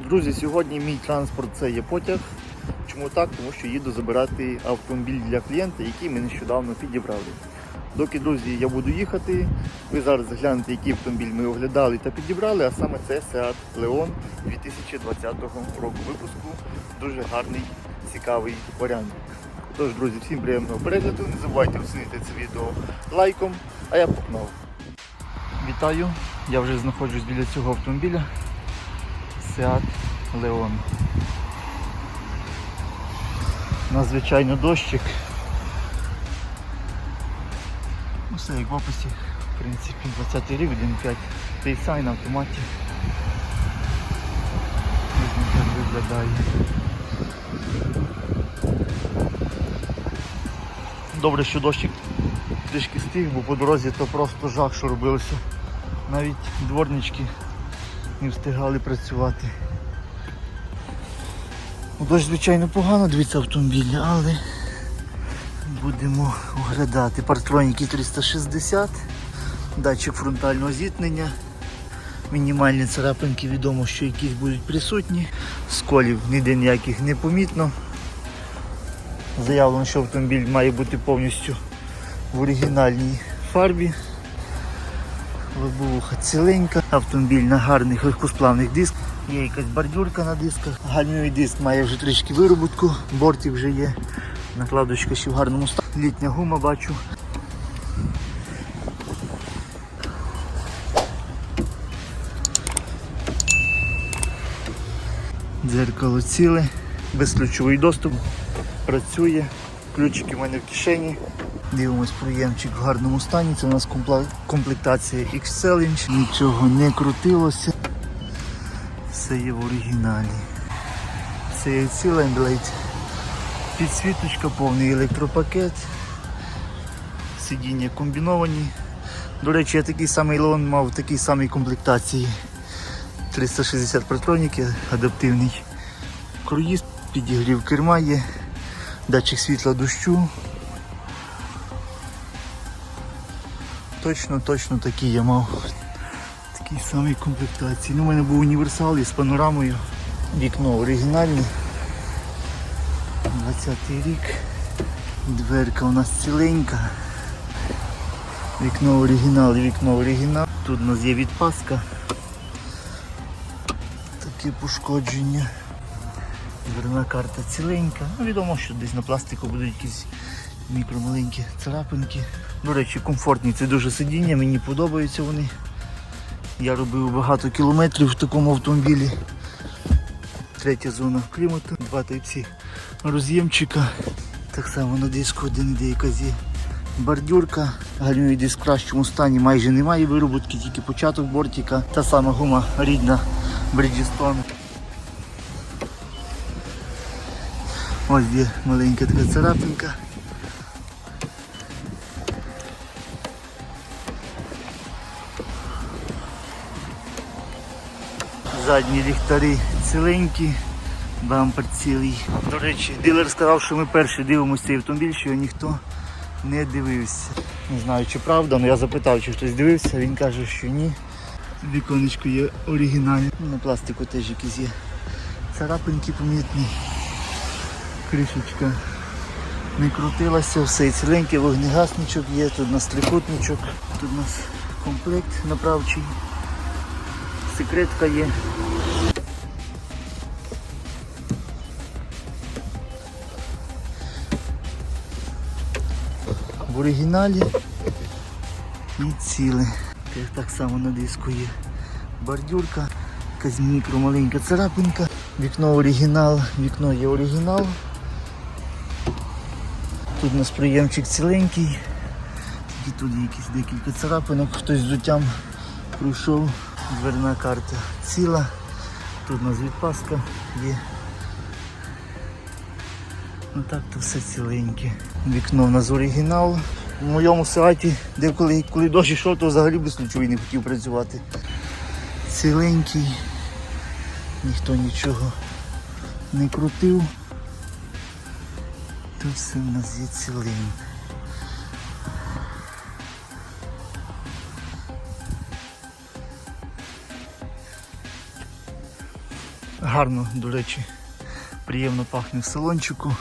Друзі, сьогодні мій транспорт це є потяг. Чому так? Тому що їду забирати автомобіль для клієнта, який ми нещодавно підібрали. Доки, друзі, я буду їхати, ви зараз глянете, який автомобіль ми оглядали та підібрали, а саме це Seat Leon 2020 року випуску. Дуже гарний, цікавий варіант. Тож, друзі, всім приємного перегляду. Не забувайте оцінити це відео лайком, а я погнав. Вітаю! Я вже знаходжусь біля цього автомобіля. Seat Leon. Надзвичайно дощик. Все як в описі, в принципі, 20 рік, 1.5 TSI на автоматі. Ось так виглядає. Добре, що дощик трішки стих, бо по дорозі то просто жах, що робилося. Навіть дворнички не встигали працювати. Ну, Дощ, звичайно, погано дивиться автомобіль, але будемо оглядати. Партроніки 360, датчик фронтального зіткнення, мінімальні царапинки, відомо, що якісь будуть присутні. Сколів ніде ніяких не помітно. Заявлено, що автомобіль має бути повністю в оригінальній фарбі. Лобовуха ціленька, автомобіль на гарних легкосплавних дисках. Є якась бордюрка на дисках. Гальмовий диск має вже трішки вироботку, бортик вже є. Накладочка ще в гарному стані. Літня гума бачу. Дзеркало ціле, безключовий доступ, працює, ключики в мене в кишені. Дивимось проємчик в гарному стані. Це у нас комплектація X-Challenge. Нічого не крутилося. Все є в оригіналі. Це є ціла Blade. Підсвіточка, повний електропакет. Сидіння комбіновані. До речі, я такий самий лон мав в такій самій комплектації. 360 патроніки, адаптивний круїз, підігрів керма є, датчик світла дощу. Точно, точно такий я мав. Такий самий комплектації. Ну, у мене був універсал із панорамою. Вікно оригінальне. 20-й рік. Дверка у нас ціленька. Вікно оригінал і вікно оригінал. Тут у нас є відпаска. Таке пошкодження. Дверна карта ціленька. Ну, відомо, що десь на пластику будуть якісь мікромаленькі царапинки. До речі, комфортні, це дуже сидіння, мені подобаються вони. Я робив багато кілометрів в такому автомобілі. Третя зона клімату, два тайпсі роз'ємчика. Так само на диску один іде якась бордюрка. Гальмовий диск в кращому стані майже немає вироботки, тільки початок бортика. Та сама гума рідна Bridgestone. Ось є маленька така царапинка. Задні ліхтарі ціленькі, бампер цілий. До речі, дилер сказав, що ми перші дивимося цей автомобіль, що його ніхто не дивився. Не знаю, чи правда, але я запитав, чи хтось дивився, він каже, що ні. Віконечко є оригінальне. На пластику теж якісь є царапинки помітні. Кришечка не крутилася, все ціленький, вогнегасничок є, тут у нас трикутничок, тут у нас комплект направчий, секретка є. В оригіналі і ціле. Так само на диску є бордюрка, якась мікро маленька царапинка, вікно оригінал, вікно є оригінал. Тут у нас приємчик ціленький, тільки тут якісь декілька царапинок, хтось з зуттям пройшов, дверна карта ціла, тут у нас відпаска є. Ну так то все ціленьке. Вікно в нас оригінал. В моєму сайті, де коли, коли дощ йшов, то взагалі без ключовий не хотів працювати. Ціленький, ніхто нічого не крутив. Тут все в нас є. Гарно, до речі, приємно пахне в салончику.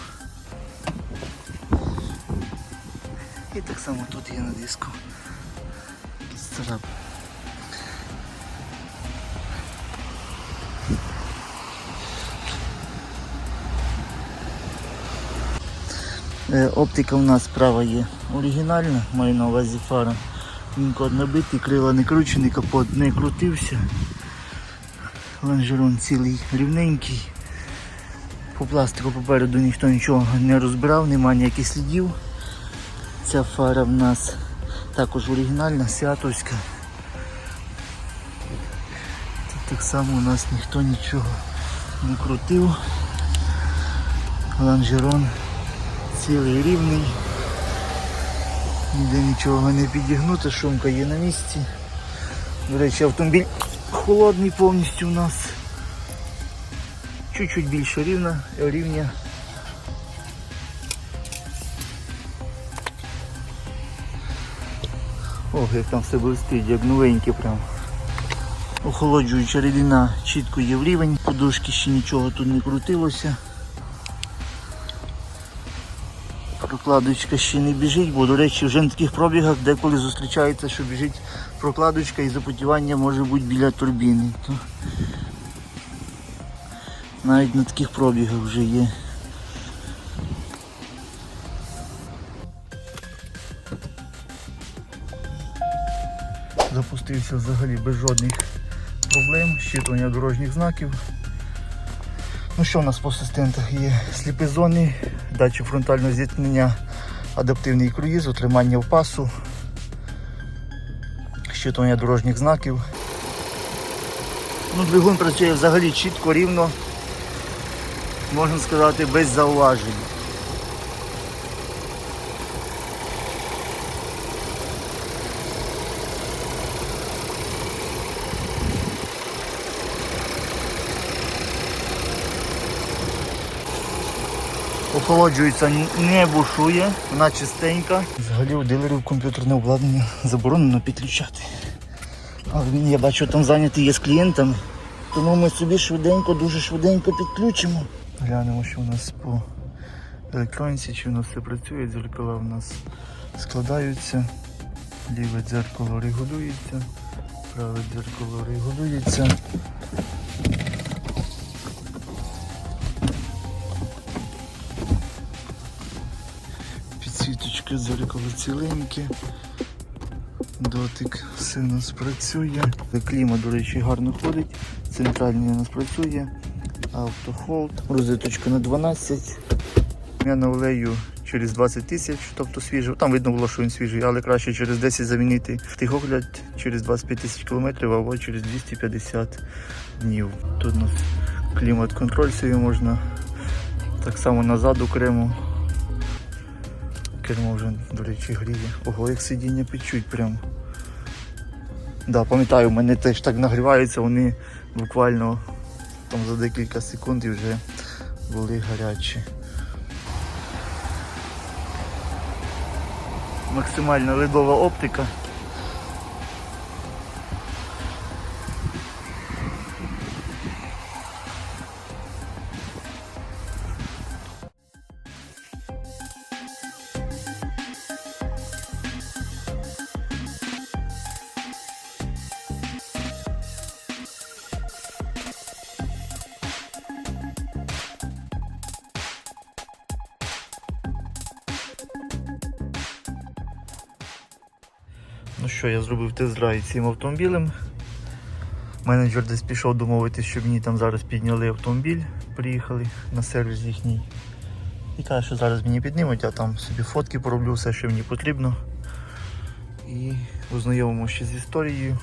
І так само тут є на диску. Царап. Оптика у нас справа є оригінальна, маю на увазі фара. Він код набитий, крила не кручений, капот не крутився. Лонжерон цілий рівненький. По пластику попереду ніхто нічого не розбирав, немає ніяких слідів. Ця фара в нас також оригінальна, сіатовська. Тут так само у нас ніхто нічого не крутив. Лонжерон цілий рівний. Ніде нічого не підігнуто, шумка є на місці. До речі, автомобіль холодний повністю у нас. Чуть-чуть більше рівна, рівня. Ох, як там все блистить, як новеньке прям. Охолоджуюча рідина чітко є в рівень, подушки ще нічого тут не крутилося. Прокладочка ще не біжить, бо, до речі, вже на таких пробігах деколи зустрічається, що біжить прокладочка і запотівання може бути біля турбіни. То навіть на таких пробігах вже є. Запустився взагалі без жодних проблем, щитування дорожніх знаків. Ну що у нас по асистентах є? Сліпі зони, датчик фронтального зіткнення, адаптивний круїз, отримання в пасу, щитування дорожніх знаків. Ну, двигун працює взагалі чітко, рівно, можна сказати, без зауважень. Охолоджується, не бушує, вона чистенька. Взагалі у дилерів комп'ютерне обладнання заборонено підключати. Але він, я бачу, там зайнятий є з клієнтами. Тому ми собі швиденько, дуже швиденько підключимо. Глянемо, що у нас по електроніці, чи у нас все працює, дзеркала у нас складаються. Ліве дзеркало регулюється, праве дзеркало регулюється. Підсвіточка дзеркало ціленьке. Дотик все у нас працює. Кліма, до речі, гарно ходить. Центральний у нас працює. Автохолд. Розеточка на 12. Я на олею через 20 тисяч, тобто свіжий. Там видно було, що він свіжий, але краще через 10 замінити тихогляд через 25 тисяч кілометрів або через 250 днів. Тут у нас клімат-контроль собі можна. Так само назад окремо. Кермо вже, до речі, гріє. Ого, як сидіння печуть прям. Да, пам'ятаю, мене теж так нагріваються, вони буквально там за декілька секунд вже були гарячі. Максимально ледова оптика. Ну що, я зробив тест-драйв цим автомобілем. Менеджер десь пішов домовитись, щоб мені там зараз підняли автомобіль, приїхали на сервіс їхній. І каже, що зараз мені піднімуть, а там собі фотки пороблю, все, що мені потрібно. І ознайомимо ще з історією.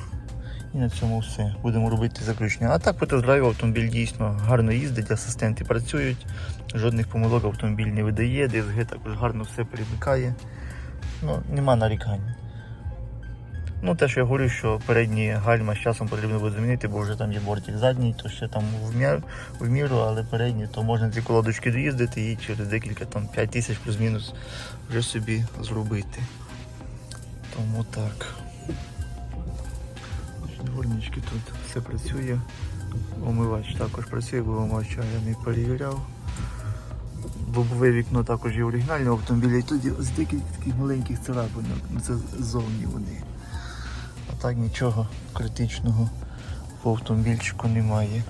І на цьому все. Будемо робити заключення. А так по тест-драйву автомобіль дійсно гарно їздить, асистенти працюють, жодних помилок автомобіль не видає, ДСГ також гарно все перемикає. Ну, нема нарікань. Ну, те, що я говорю, що передні гальма з часом потрібно буде замінити, бо вже там є бортик задній, то ще там в, мір, в міру, але передні, то можна ці колодочки доїздити і через декілька там 5 тисяч плюс-мінус вже собі зробити. Тому так. Дворнички тут все працює, Омивач також працює, бо омивач я не перевіряв. Лобове вікно також є оригінальне автомобіля. І тут є ось декілька таких маленьких царапинок. Ну, Це ззовні вони. Так нічого критичного в автомобільчику немає.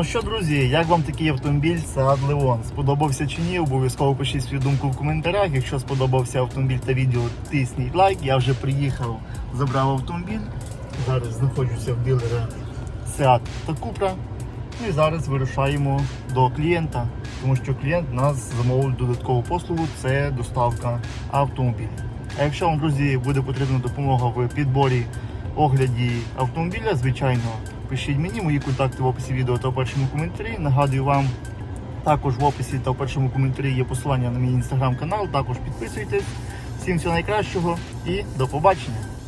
Ну що, друзі, як вам такий автомобіль Seat Leon? Сподобався чи ні? Обов'язково пишіть свою думку в коментарях. Якщо сподобався автомобіль та відео, тисніть лайк. Я вже приїхав, забрав автомобіль. Зараз знаходжуся в дилера Seat та Cupra. Ну і зараз вирушаємо до клієнта, тому що клієнт нас замовив додаткову послугу це доставка автомобіля. А якщо вам, друзі, буде потрібна допомога в підборі огляді автомобіля, звичайно, пишіть мені, мої контакти в описі відео та в першому коментарі. Нагадую вам, також в описі та в першому коментарі є посилання на мій інстаграм-канал. Також підписуйтесь. Всім всього найкращого і до побачення!